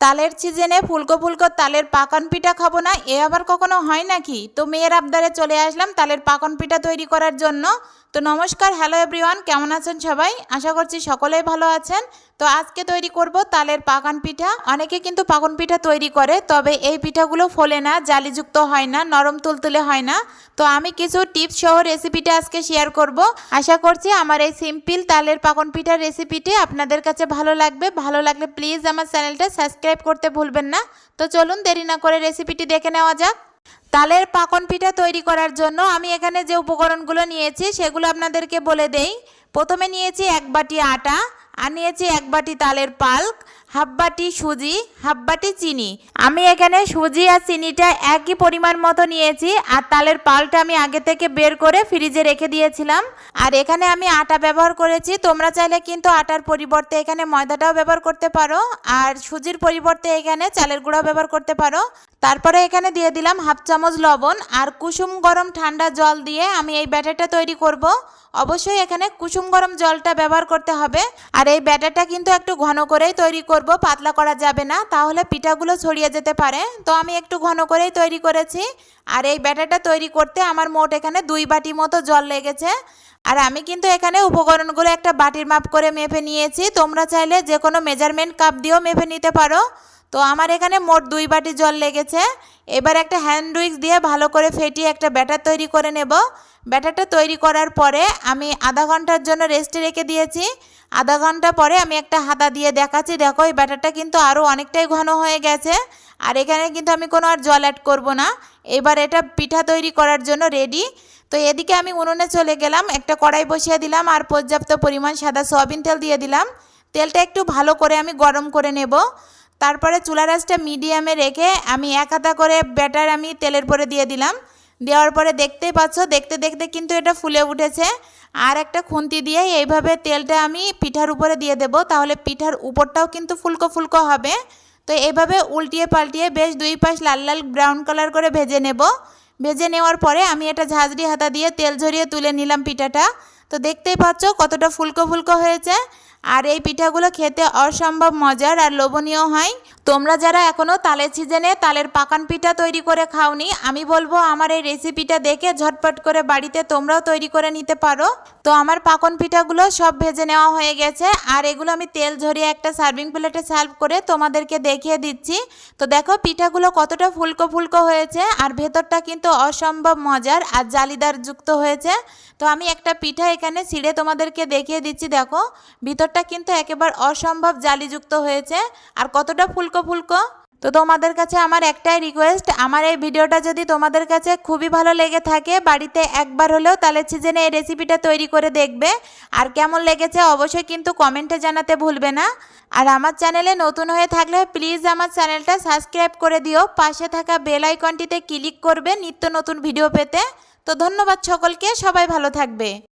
তালের সিজনে ফুলকো ফুলকো তালের পাকন পিঠা খাব না, এ আবার কখনো হয় নাকি? তো মেয়ের আবদারে চলে আসলাম তালের পাকন পিঠা তৈরি করার জন্য। তো নমস্কার হ্যালো এভরিওয়ান কেমন আছেন সবাই? আশা করছি সকলেই ভালো আছেন। তো আজকে তৈরি করব তালের পাকান পিঠা। অনেকে কিন্তু পাকন পিঠা তৈরি করে, তবে এই পিঠাগুলো ফোলে না, জালিযুক্ত হয় না, নরম তুলতুলে হয় না। তো আমি কিছু টিপস সহ রেসিপিটা আজকে শেয়ার করব। আশা করছি আমার এই সিম্পল তালের পাকন পিঠার রেসিপিটি আপনাদের কাছে ভালো লাগবে। ভালো লাগলে প্লিজ আমার চ্যানেলটা সাবস্ক্রাইব করতে ভুলবেন না। তো চলুন দেরি না করে রেসিপিটি দেখে নেওয়া যাক। তালের পাকন পিঠা তৈরি করার জন্য আমি এখানে যে উপকরণগুলো নিয়েছি, সেগুলো আপনাদেরকে বলে দেই। প্রথমে নিয়েছি এক বাটি আটা, আর নিয়েছি এক বাটি তালের পাল্ক হাফ সুজি হাফ চিনি। আমি এখানে সুজি আর চিনিটা একই পরিমাণ মতো নিয়েছি, আর তালের পালটা আমি আগে থেকে বের করে ফ্রিজে রেখে দিয়েছিলাম। আর এখানে আমি আটা ব্যবহার করেছি, তোমরা চাইলে কিন্তু আটার পরিবর্তে এখানে ময়দাটাও ব্যবহার করতে পারো, আর সুজির পরিবর্তে এখানে চালের গুঁড়াও ব্যবহার করতে পারো। তারপরে এখানে দিয়ে দিলাম হাফ চামচ লবণ, আর কুসুম গরম ঠান্ডা জল দিয়ে আমি এই ব্যাটারটা তৈরি করব। অবশ্যই এখানে কুসুম গরম জলটা ব্যবহার করতে হবে। আর এই ব্যাটারটা কিন্তু একটু ঘন করেই তৈরি করব, পাতলা করা যাবে না। তাহলে পিঠাগুলো ছড়িয়ে যেতে পারে। তো আমি একটু ঘন করেই তৈরি করেছি। আর এই ব্যাটারটা তৈরি করতে আমার মোট এখানে দুই বাটি মতো জল লেগেছে। আর আমি কিন্তু এখানে উপকরণগুলো একটা বাটির মাপ করে মেপে নিয়েছি। তোমরা চাইলে যে কোনো মেজারমেন্ট কাপ দিয়েও মেপে নিতে পারো। তো আমার এখানে মোট দুই বাটি জল লেগেছে। এবার একটা হ্যান্ড উইক্স দিয়ে ভালো করে ফেটিয়ে একটা ব্যাটার তৈরি করে নেব। ব্যাটারটা তৈরি করার পরে আমি আধা ঘণ্টার জন্য রেস্টে রেখে দিয়েছি। আধা ঘণ্টা পরে আমি একটা হাতা দিয়ে দেখাচ্ছি। দেখো, এই ব্যাটারটা কিন্তু আরও অনেকটাই ঘন হয়ে গেছে। আর এখানে কিন্তু আমি কোনো আর জল অ্যাড করব না। এবার এটা পিঠা তৈরি করার জন্য রেডি তো এদিকে আমি উনুনে চলে গেলাম, একটা কড়াই বসিয়ে দিলাম আর পর্যাপ্ত পরিমাণ সাদা সয়াবিন তেল দিয়ে দিলাম। তেলটা একটু ভালো করে আমি গরম করে নেব। তারপরে চুলা রাসটা মিডিয়ামে রেখে আমি এক হাতা করে ব্যাটার আমি তেলের পরে দিয়ে দিলাম। দেওয়ার পরে দেখতেই পাচ্ছ, দেখতে দেখতে কিন্তু এটা ফুলে উঠেছে। আর একটা খুন্তি দিয়ে এইভাবে তেলটা আমি পিঠার উপরে দিয়ে দেব, তাহলে পিঠার উপরটাও কিন্তু ফুলকো ফুলকো হবে। তো এইভাবে উল্টিয়ে পাল্টিয়ে বেশ দুই পাশ লাল লাল ব্রাউন কালার করে ভেজে নেব। ভেজে নেওয়ার পরে আমি এটা ঝাঁঝরি হাতা দিয়ে তেল ঝরিয়ে তুলে নিলাম পিঠাটা। তো দেখতেই পাচ্ছ কতটা ফুলকো ফুলকো হয়েছে। আর এই পিঠাগুলো খেতে অসম্ভব মজার আর লোভনীয় হয়। তোমরা যারা এখনও তালের সিজনে তালের পাকান পিঠা তৈরি করে খাওনি, আমি বলব আমার এই রেসিপিটা দেখে ঝটপট করে বাড়িতে তোমরাও তৈরি করে নিতে পারো। তো আমার পাকন পিঠাগুলো সব ভেজে নেওয়া হয়ে গেছে, আর এগুলো আমি তেল ঝরিয়ে একটা সার্ভিং প্লেটে সার্ভ করে তোমাদেরকে দেখিয়ে দিচ্ছি। তো দেখো পিঠাগুলো কতটা ফুলকো ফুলকো হয়েছে, আর ভেতরটা কিন্তু অসম্ভব মজার আর জালিদার যুক্ত হয়েছে। তো আমি একটা পিঠা এখানে ছিঁড়ে তোমাদেরকে দেখিয়ে দিচ্ছি, দেখো। ভিতরটা কিন্তু একেবারে অসম্ভব জালিযুক্ত হয়েছে, আর কতটা ফুলকো ফুলকো। তো তোমাদের কাছে আমার একটাই রিকোয়েস্ট আমার এই ভিডিওটা যদি তোমাদের কাছে খুবই ভালো লেগে থাকে, বাড়িতে একবার হলেও তালের সিজনে এই রেসিপিটা তৈরি করে দেখবে। আর কেমন লেগেছে অবশ্যই কিন্তু কমেন্টে জানাতে ভুলবে না। আর আমার চ্যানেলে নতুন হয়ে থাকলে প্লিজ আমার চ্যানেলটা সাবস্ক্রাইব করে দিও। পাশে থাকা বেল আইকনটিতে ক্লিক করবে নিত্য নতুন ভিডিও পেতে। তো ধন্যবাদ সকলকে, সবাই ভালো থাকবে।